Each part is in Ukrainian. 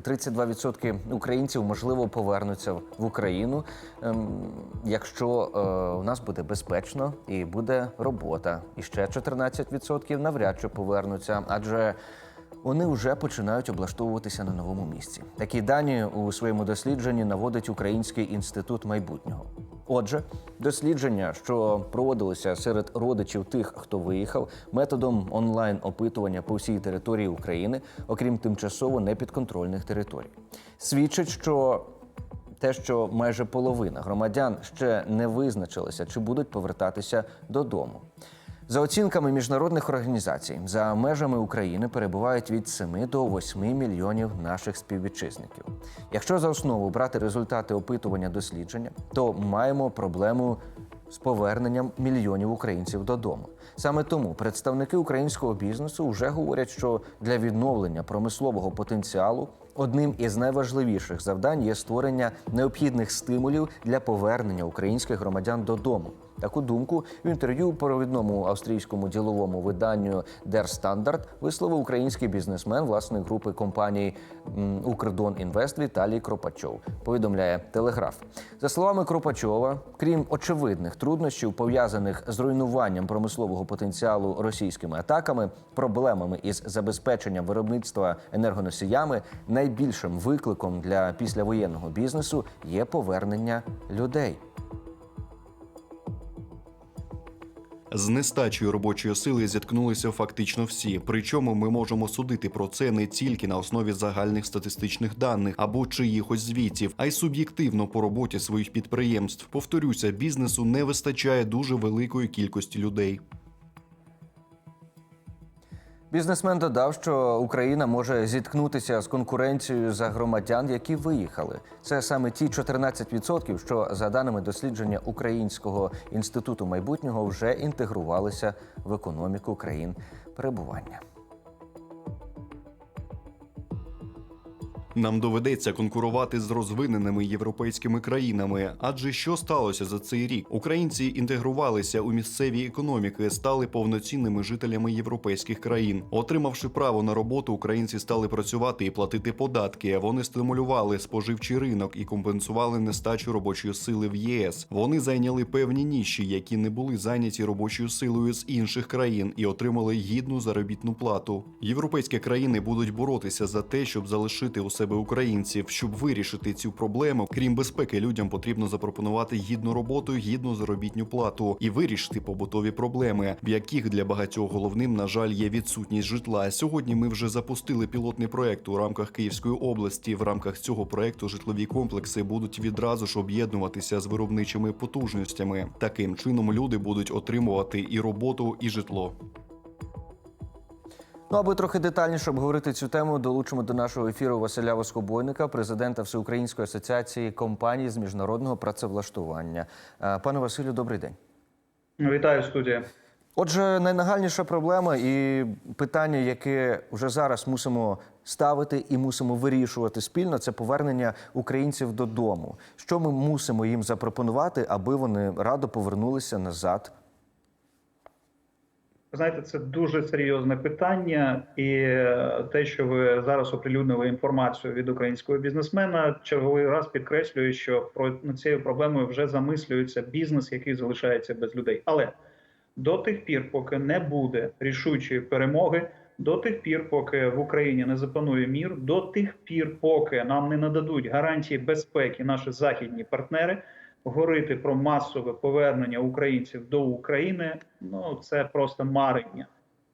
32% українців можливо повернуться в Україну, ем, якщо е, у нас буде безпечно і буде робота. І ще 14% навряд чи повернуться, адже вони вже починають облаштовуватися на новому місці. Такі дані у своєму дослідженні наводить Український інститут майбутнього. Отже, дослідження, що проводилося серед родичів тих, хто виїхав, методом онлайн опитування по всій території України, окрім тимчасово непідконтрольних територій, свідчить, що те, що майже половина громадян ще не визначилися, чи будуть повертатися додому. За оцінками міжнародних організацій, за межами України перебувають від 7 до 8 мільйонів наших співвітчизників. Якщо за основу брати результати опитування дослідження, то маємо проблему з поверненням мільйонів українців додому. Саме тому представники українського бізнесу вже говорять, що для відновлення промислового потенціалу одним із найважливіших завдань є створення необхідних стимулів для повернення українських громадян додому. Таку думку в інтерв'ю провідному австрійському діловому виданню Der Standard висловив український бізнесмен власної групи компанії Укрдон Інвест Віталій Кропачов. Повідомляє Телеграф. За словами Кропачова, крім очевидних труднощів, пов'язаних з руйнуванням промислового потенціалу російськими атаками, проблемами із забезпеченням виробництва енергоносіями, найбільшим викликом для післявоєнного бізнесу є повернення людей. З нестачею робочої сили зіткнулися фактично всі. Причому ми можемо судити про це не тільки на основі загальних статистичних даних або чиїхось звітів, а й суб'єктивно по роботі своїх підприємств. Повторюся, бізнесу не вистачає дуже великої кількості людей. Бізнесмен додав, що Україна може зіткнутися з конкуренцією за громадян, які виїхали. Це саме ті 14%, що за даними дослідження Українського інституту майбутнього вже інтегрувалися в економіку країн перебування. Нам доведеться конкурувати з розвиненими європейськими країнами. Адже що сталося за цей рік? Українці інтегрувалися у місцеві економіки, стали повноцінними жителями європейських країн. Отримавши право на роботу, українці стали працювати і платити податки. Вони стимулювали споживчий ринок і компенсували нестачу робочої сили в ЄС. Вони зайняли певні ніші, які не були зайняті робочою силою з інших країн, і отримали гідну заробітну плату. Європейські країни будуть боротися за те, щоб залишити у себе українців, щоб вирішити цю проблему. Крім безпеки, людям потрібно запропонувати гідну роботу, гідну заробітню плату і вирішити побутові проблеми, в яких для багатьох головним, на жаль, є відсутність житла. Сьогодні ми вже запустили пілотний проект у рамках Київської області. В рамках цього проекту житлові комплекси будуть відразу ж об'єднуватися з виробничими потужностями. Таким чином люди будуть отримувати і роботу, і житло. Ну, аби трохи детальніше обговорити цю тему, долучимо до нашого ефіру Василя Воскобойника, президента Всеукраїнської асоціації компаній з міжнародного працевлаштування. Е, Пане Василю, добрий день. Вітаю студія. Отже, найнагальніша проблема і питання, яке вже зараз мусимо ставити і мусимо вирішувати спільно, це повернення українців додому. Що ми мусимо їм запропонувати, аби вони радо повернулися назад? Знаєте, це дуже серйозне питання, і е, те, що ви зараз оприлюднили інформацію від українського бізнесмена, черговий раз підкреслює, що про цією проблемою вже замислюється бізнес, який залишається без людей. Але до тих пір, поки не буде рішучої перемоги, до тих пір, поки в Україні не запанує мір, до тих пір, поки нам не нададуть гарантії безпеки наші західні партнери, говорити про масове повернення українців до України, ну це просто марення.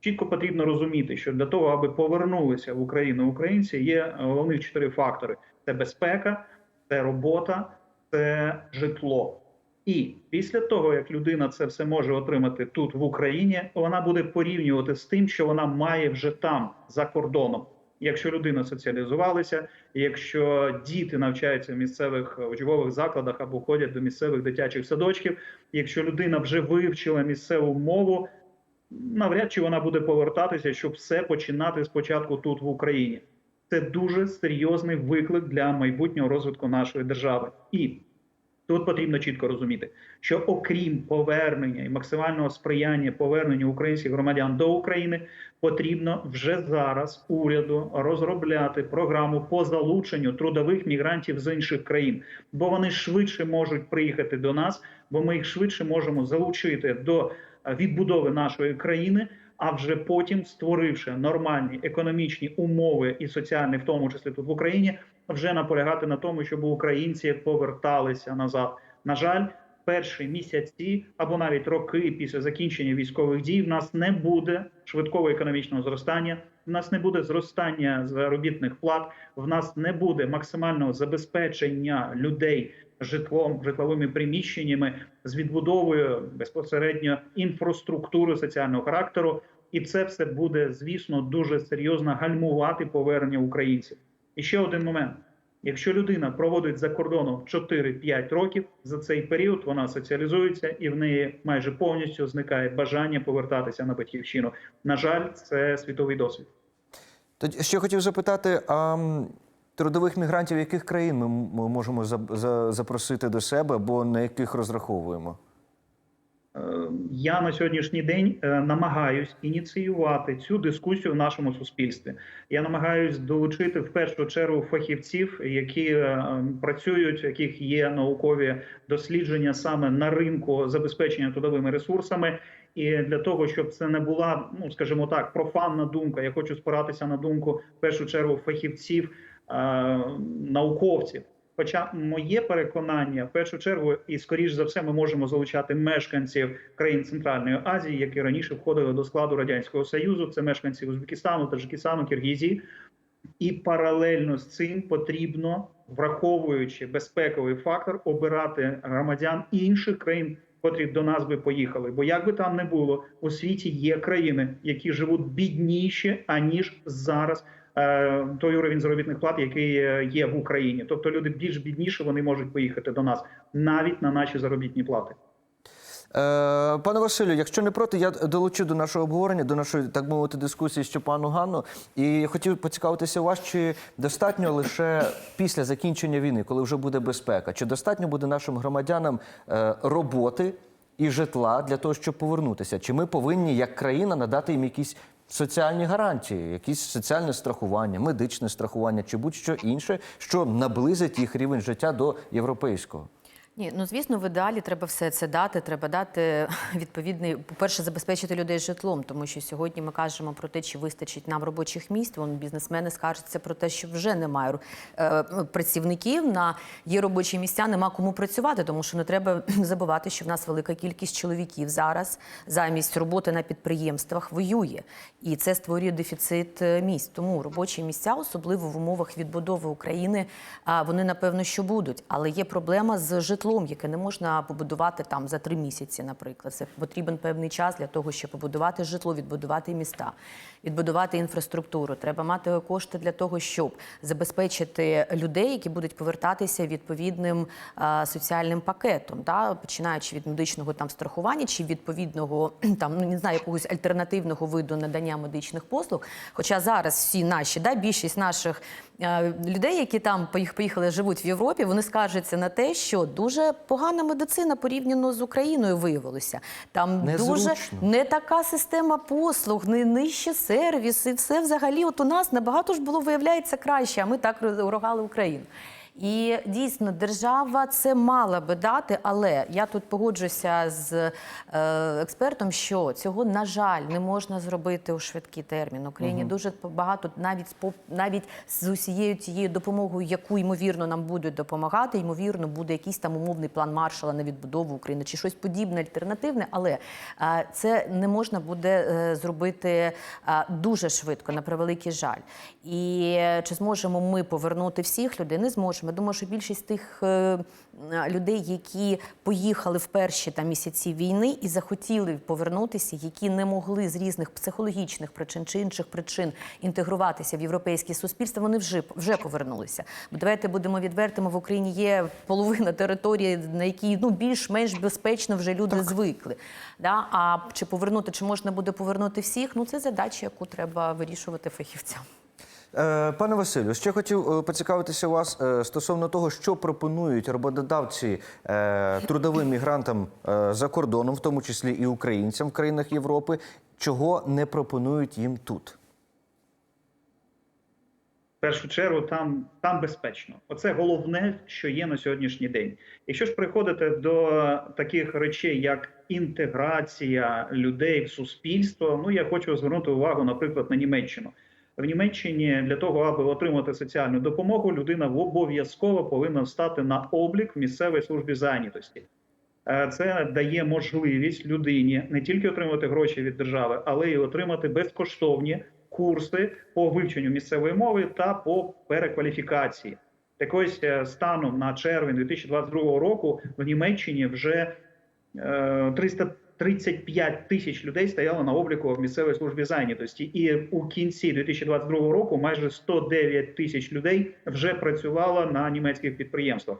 Чітко потрібно розуміти, що для того, аби повернулися в Україну українці, є головних чотири фактори: це безпека, це робота, це житло. І після того, як людина це все може отримати тут в Україні, вона буде порівнювати з тим, що вона має вже там за кордоном. Якщо людина соціалізувалася, якщо діти навчаються в місцевих учбових закладах або ходять до місцевих дитячих садочків, якщо людина вже вивчила місцеву мову, навряд чи вона буде повертатися, щоб все починати спочатку тут в Україні. Це дуже серйозний виклик для майбутнього розвитку нашої держави. І Тут потрібно чітко розуміти, що окрім повернення і максимального сприяння поверненню українських громадян до України, потрібно вже зараз уряду розробляти програму по залученню трудових мігрантів з інших країн, бо вони швидше можуть приїхати до нас, бо ми їх швидше можемо залучити до е, відбудови нашої країни. А вже потім, створивши нормальні економічні умови і соціальні, в тому числі тут в Україні, вже наполягати на тому, щоб українці поверталися назад. На жаль, перші місяці або навіть роки після закінчення військових дій в нас не буде швидкого економічного зростання. В нас не буде зростання заробітних плат. В нас не буде максимального забезпечення людей житлом, житловими приміщеннями з відбудовою безпосередньо інфраструктури соціального характеру, і це все буде, звісно, дуже серйозно гальмувати повернення українців. І ще один момент: якщо людина проводить за кордоном 4-5 років, за цей період вона соціалізується і в неї майже повністю зникає бажання повертатися на батьківщину. На жаль, це світовий досвід. Тоді ще хотів запитати, а трудових мігрантів яких країн ми, можемо за, за, запросити до себе або на яких розраховуємо? Е, Я на сьогоднішній день е, намагаюсь ініціювати цю дискусію в нашому суспільстві. Я намагаюсь долучити в першу чергу фахівців, які е, працюють, у яких є наукові дослідження саме на ринку забезпечення трудовими ресурсами. І для того, щоб це не була, ну скажімо так, профанна думка. Я хочу спиратися на думку в першу чергу фахівців, е, науковців. Хоча моє переконання, в першу чергу, і скоріш за все, ми можемо залучати мешканців країн Центральної Азії, які раніше входили до складу радянського союзу. Це мешканці Узбекистану, Таджикистану, Киргізії. І паралельно з цим потрібно, враховуючи безпековий фактор, обирати громадян інших країн, котрі до нас би поїхали. Бо як би там не було, у світі є країни, які живуть бідніше аніж зараз той уровень заробітних плат, який е, є в Україні. Тобто люди більш бідніші, вони можуть поїхати до нас навіть на наші заробітні плати. Е, пане Василю, якщо не проти, я долучу до нашого обговорення, до нашої, так мовити, дискусії ще пану Ганну. І хотів поцікавитися вас, чи достатньо лише після закінчення війни, коли вже буде безпека, чи достатньо буде нашим громадянам е, роботи і житла для того, щоб повернутися? Чи ми повинні, як країна, надати їм якісь соціальні гарантії, якісь соціальне страхування, медичне страхування чи будь-що інше, що наблизить їх рівень життя до європейського? Ні, ну звісно, в ідеалі треба все це дати. Треба дати відповідний, по-перше, забезпечити людей житлом, тому що сьогодні ми кажемо про те, чи вистачить нам робочих місць. Вон бізнесмени скаржаться про те, що вже немає е, працівників на є робочі місця, нема кому працювати, тому що не треба забувати, що в нас велика кількість чоловіків зараз замість роботи на підприємствах воює, і це створює дефіцит е, місць. Тому робочі місця, особливо в умовах відбудови України, вони напевно що будуть, але є проблема з житлом, яке не можна побудувати там за три місяці. Наприклад, це потрібен певний час для того, щоб побудувати житло, відбудувати міста, відбудувати інфраструктуру. Треба мати кошти для того, щоб забезпечити людей, які будуть повертатися відповідним а, соціальним пакетом, та починаючи від медичного там страхування чи відповідного там ну не знаю якогось альтернативного виду надання медичних послуг. Хоча зараз всі наші, да, більшість наших е, людей, які там поїх- поїхали, живуть в Європі, вони скаржаться на те, що дуже погана медицина порівняно з Україною виявилася. Там дуже Незручно. не така система послуг, не нижче сервіс, і все взагалі. От у нас набагато ж було виявляється краще, а ми так рогали Україну. І дійсно держава це мала би дати, але я тут погоджуся з е, експертом, що цього на жаль не можна зробити у швидкий термін. Україні дуже багато навіть навіть з усією цією допомогою, яку ймовірно нам будуть допомагати, ймовірно, буде якийсь там умовний план маршала на відбудову України чи щось подібне, альтернативне, але е, це не можна буде е, зробити дуже швидко, на превеликий жаль. І чи зможемо ми повернути всіх людей? Не зможемо. Я думаю, що більшість тих е, людей, які поїхали в перші там місяці війни і захотіли повернутися, які не могли з різних психологічних причин чи інших причин інтегруватися в європейське суспільство, вони вже вже повернулися. Бо давайте будемо відвертими в Україні. Є половина території, на якій ну більш-менш безпечно вже люди звикли. Да? А чи повернути, чи можна буде повернути всіх? Ну це задача, яку треба вирішувати фахівцям. Е, Пане Василю, ще хотів е, поцікавитися вас е, стосовно того, що пропонують роботодавці трудовим мігрантам за кордоном, в тому числі і українцям в країнах Європи, чого не пропонують їм тут. В першу чергу там, там безпечно. Оце головне, що є на сьогоднішній день. Якщо ж приходити до таких речей, як інтеграція людей в суспільство, ну я хочу звернути увагу, наприклад, на Німеччину в Німеччині для того, аби отримати соціальну допомогу, людина обов'язково повинна стати на облік в місцевій службі зайнятості. Е, це дає можливість людині не тільки отримати гроші від держави, але й отримати безкоштовні курси по вивченню місцевої мови та по перекваліфікації. Так ось е, станом на червень 2022 року в Німеччині вже е, 300 35 тисяч людей стояло на обліку в місцевій службі зайнятості, і у кінці 2022 року майже 109 тисяч людей вже працювало на німецьких підприємствах.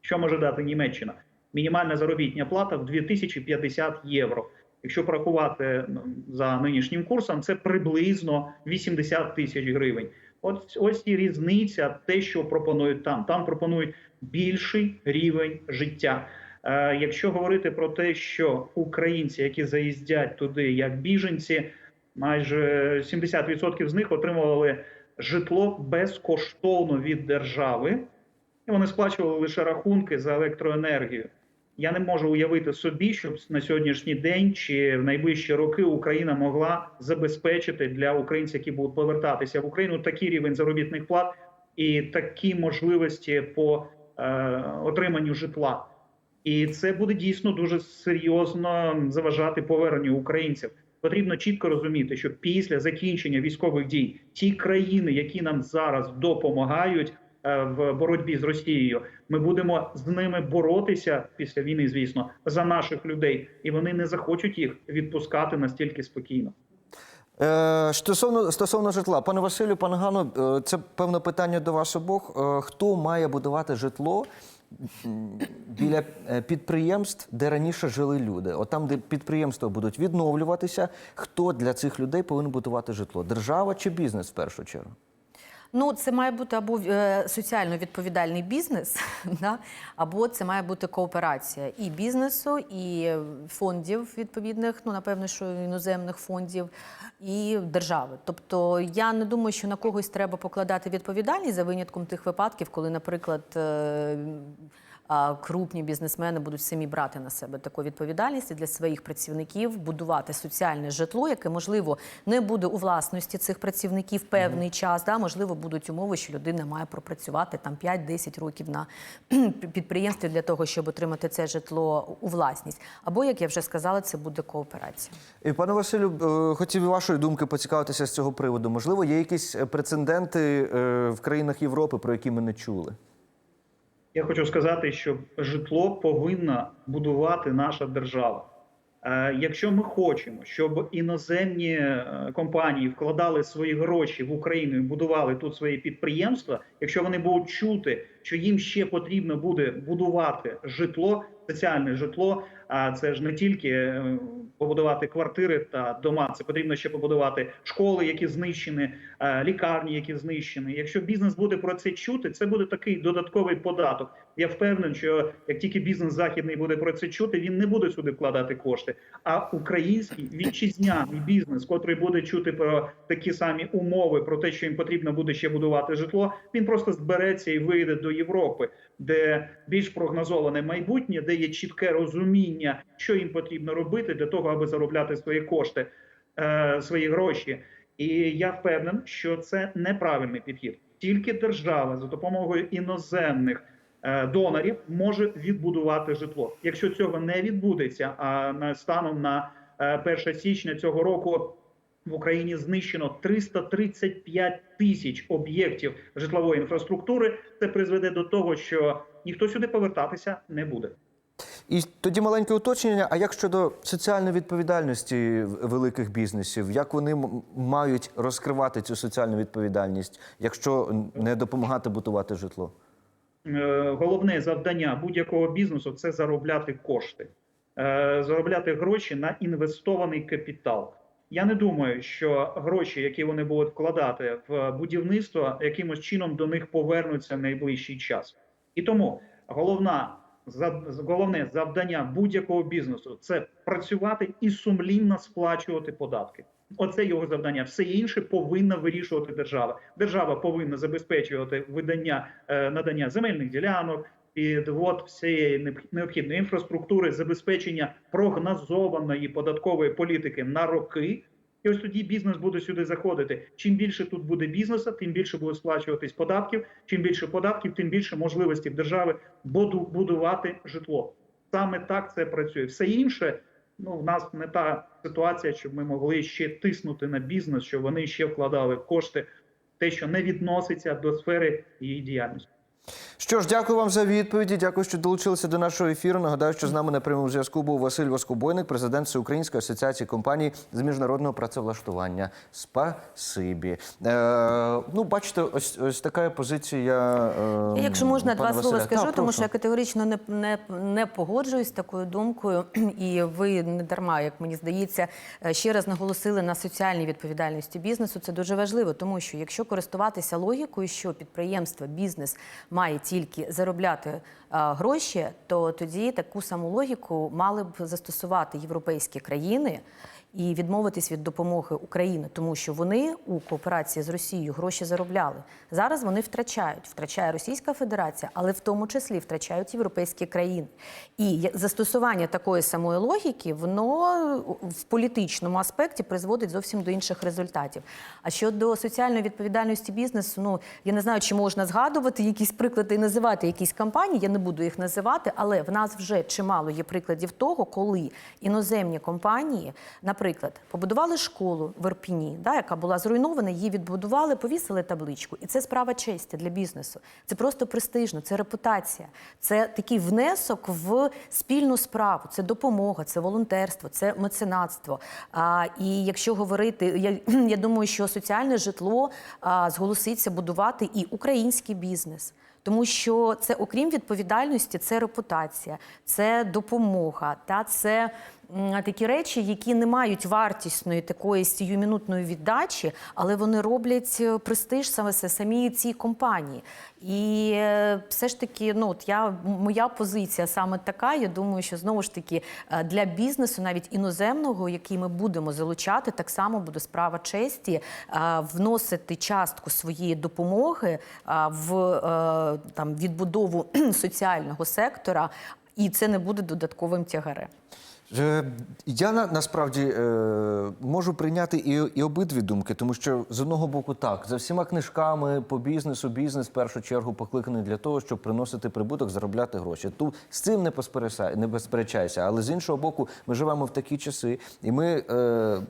Що може дати Німеччина? Мінімальна заробітня плата в 2050 євро. Якщо порахувати ну, за нинішнім курсом, це приблизно 80 тисяч гривень. От ось і різниця, те, що пропонують там. Там пропонують більший рівень життя. Е, якщо говорити про те, що українці, які заїздять туди як біженці, майже 70% з них отримували житло безкоштовно від держави, і вони сплачували лише рахунки за електроенергію. Я не можу уявити собі, щоб на сьогоднішній день чи в найближчі роки Україна могла забезпечити для українців, які будуть повертатися в Україну, такий рівень заробітних плат і такі можливості по е, отриманню житла. І це буде дійсно дуже серйозно заважати поверненню українців. Потрібно чітко розуміти, що після закінчення військових дій ті країни, які нам зараз допомагають е, в боротьбі з Росією, ми будемо з ними боротися після війни, звісно, за наших людей, і вони не захочуть їх відпускати настільки спокійно. Е, Стосовно стосовно житла, пане Василю, пане Гано, е, це певне питання до вас обох. Хто має будувати житло біля е, підприємств, де раніше жили люди? От там, де підприємства будуть відновлюватися, хто для цих людей повинен будувати житло? Держава чи бізнес в першу чергу? Ну, це має бути або е, соціально відповідальний бізнес, да? або це має бути кооперація і бізнесу, і фондів відповідних, ну напевно, що іноземних фондів, і держави. Тобто я не думаю, що на когось треба покладати відповідальність за винятком тих випадків, коли, наприклад. Крупні бізнесмени будуть самі брати на себе таку відповідальність і для своїх працівників будувати соціальне житло, яке можливо не буде у власності цих працівників певний час. Да, можливо, будуть умови, що людина має пропрацювати там 5-10 років на підприємстві для того, щоб отримати це житло у власність. Або, як я вже сказала, це буде кооперація. І пане Василю, е, хотів вашої думки поцікавитися з цього приводу. Можливо, є якісь е, прецеденти е, в країнах Європи, про які ми не чули? Я хочу сказати, що житло повинна будувати наша держава. Е, Якщо ми хочемо, щоб іноземні е, компанії вкладали свої гроші в Україну і будували тут свої підприємства, якщо вони будуть чути, що їм ще потрібно буде будувати житло, соціальне житло, а це ж не тільки е, побудувати квартири та дома, це потрібно ще побудувати школи, які знищені, е, лікарні, які знищені. Якщо бізнес буде про це чути, це буде такий додатковий податок. Я впевнений, що як тільки бізнес західний буде про це чути, він не буде сюди вкладати кошти. А український вітчизняний бізнес, котрий буде чути про такі самі умови, про те, що їм потрібно буде ще будувати житло, він просто збереться і вийде до Європи, де більш прогнозоване майбутнє, де є чітке розуміння, що їм потрібно робити для того, аби заробляти свої кошти, е, свої гроші. І я впевнений, що це неправильний підхід. Тільки держава за допомогою іноземних е, донорів може відбудувати житло. Якщо цього не відбудеться, а станом на е, 1 січня цього року в Україні знищено 335 тисяч об'єктів житлової інфраструктури, це призведе до того, що ніхто сюди повертатися не буде. І тоді маленьке уточнення. А як щодо соціальної відповідальності великих бізнесів, як вони мають розкривати цю соціальну відповідальність, якщо не допомагати будувати житло? Е, головне завдання будь-якого бізнесу це заробляти кошти, Е, заробляти гроші на інвестований капітал. Я не думаю, що гроші, які вони будуть вкладати в будівництво, якимось чином до них повернуться в найближчий час. І тому головна головне завдання будь-якого бізнесу це працювати і сумлінно сплачувати податки. Оце його завдання. Все інше повинна вирішувати держава. Держава повинна забезпечувати видання е, надання земельних ділянок, підвод всієї необх- необхідної інфраструктури, забезпечення прогнозованої податкової політики на роки. І ось тоді бізнес буде сюди заходити. Чим більше тут буде бізнесу, тим більше буде сплачуватись податків. Чим більше податків, тим більше можливостей в держави будувати житло. Саме так це працює. Все інше, ну в нас не та ситуація, щоб ми могли ще тиснути на бізнес, щоб вони ще вкладали кошти, те, що не відноситься до сфери її діяльності. Що ж, дякую вам за відповіді. Дякую, що долучилися до нашого ефіру. Нагадаю, що з нами на прямому зв'язку був Василь Воскобойник, президент Всеукраїнської асоціації компаній з міжнародного працевлаштування. Спасибі. Е, ну, бачите, ось ось така позиція. Е, Якщо можна, два слова Василя. скажу, Так, тому що я категорично не, не, не погоджуюсь з такою думкою, і ви не дарма, як мені здається, е, ще раз наголосили на соціальній відповідальності бізнесу. Це дуже важливо, тому що якщо користуватися логікою, що підприємство, бізнес має тільки заробляти гроші, то тоді таку саму логіку мали б застосувати європейські країни. І відмовитись від допомоги Україні, тому що вони у кооперації з Росією гроші заробляли. Зараз вони втрачають. Втрачає Російська Федерація, але в тому числі втрачають європейські країни. І застосування такої самої логіки, воно в політичному аспекті призводить зовсім до інших результатів. А щодо соціальної відповідальності бізнесу, ну я не знаю, чи можна згадувати якісь приклади і називати якісь компанії. Я не буду їх називати, але в нас вже чимало є прикладів того, коли іноземні компанії, наприклад, побудували школу в Ірпіні, да, яка була зруйнована, її відбудували, повісили табличку. І це справа честі для бізнесу. Це просто престижно, це репутація, це такий внесок в спільну справу, це допомога, це волонтерство, це меценатство. А, і якщо говорити, я, я думаю, що соціальне житло а, зголоситься будувати і український бізнес. Тому що це, окрім відповідальності, це репутація, це допомога, та це такі речі, які не мають вартісної такої сіюмінутної віддачі, але вони роблять е, престиж саме самі цій компанії. І е, все ж таки, ну от я моя позиція саме така. Я думаю, що знову ж таки е, для бізнесу, навіть іноземного, який ми будемо залучати, так само буде справа честі вносити частку своєї допомоги в там відбудову соціального сектора, і це не буде додатковим тягарем. Е, Я на, насправді е, можу прийняти і, і обидві думки, тому що з одного боку, так, за всіма книжками по бізнесу, бізнес в першу чергу покликаний для того, щоб приносити прибуток, заробляти гроші. Тут з цим не не посперечайся. Але з іншого боку, ми живемо в такі часи, і ми. Е,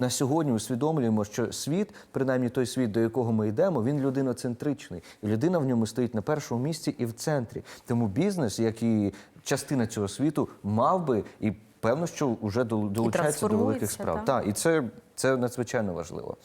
на сьогодні усвідомлюємо, що світ, принаймні той світ, до якого ми йдемо, він людиноцентричний, і людина в ньому стоїть на першому місці і в центрі. Тому бізнес, як і частина цього світу, мав би і певно, що вже долучається до великих справ. так. Так, і це, це надзвичайно важливо.